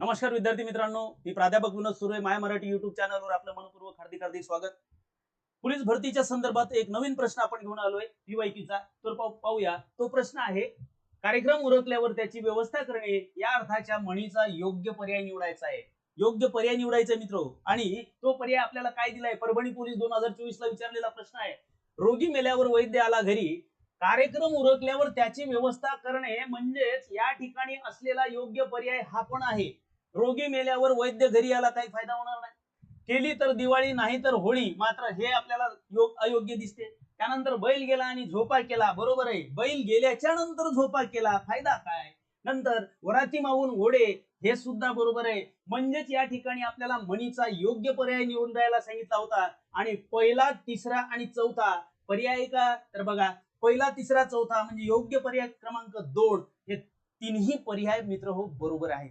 नमस्कार विद्यार्थी मित्रांनो मी प्राध्यापक विनोद सुरे माय मराठी युट्यूब चॅनलवर आपलं मनपूर्वक हार्दिक हार्दिक स्वागत. पोलीस भरतीच्या संदर्भात एक नवीन प्रश्न आपण घेऊन आलोय पीवायकीचा तर पाहूया. तो प्रश्न आहे कार्यक्रम उरकल्यावर त्याची व्यवस्था करणे या अर्थाच्या म्हणीचा योग्य पर्याय निवडायचा आहे. योग्य पर्याय निवडायचा मित्र. आणि तो पर्याय आपल्याला काय दिलाय? परभणी पोलीस दोन हजार चोवीस ला विचारलेला प्रश्न आहे. रोगी मेल्यावर वैद्य आला घरी. कार्यक्रम उरकल्यावर त्याची व्यवस्था करणे म्हणजेच या ठिकाणी असलेला योग्य पर्याय हा पण आहे. रोगी मेल्यावर वैद्य घरी याला काही फायदा होणार नाही. केली तर दिवाळी नाही तर होळी. मात्र हे आपल्याला योग अयोग्य दिसते. त्यानंतर बैल गेला आणि झोपा केला. बरोबर आहे. बैल गेल्याच्यानंतर झोपा केला. फायदा काय? नंतर वराती मावून घोडे हे सुद्धा बरोबर आहे. म्हणजेच या ठिकाणी आपल्याला म्हणीचा योग्य पर्याय निवडून द्यायला सांगितला होता. आणि पहिला तिसरा आणि चौथा पर्याय का? तर बघा पहिला तिसरा चौथा म्हणजे योग्य पर्याय क्रमांक दोन. हे तिन्ही पर्याय मित्र हो बरोबर आहे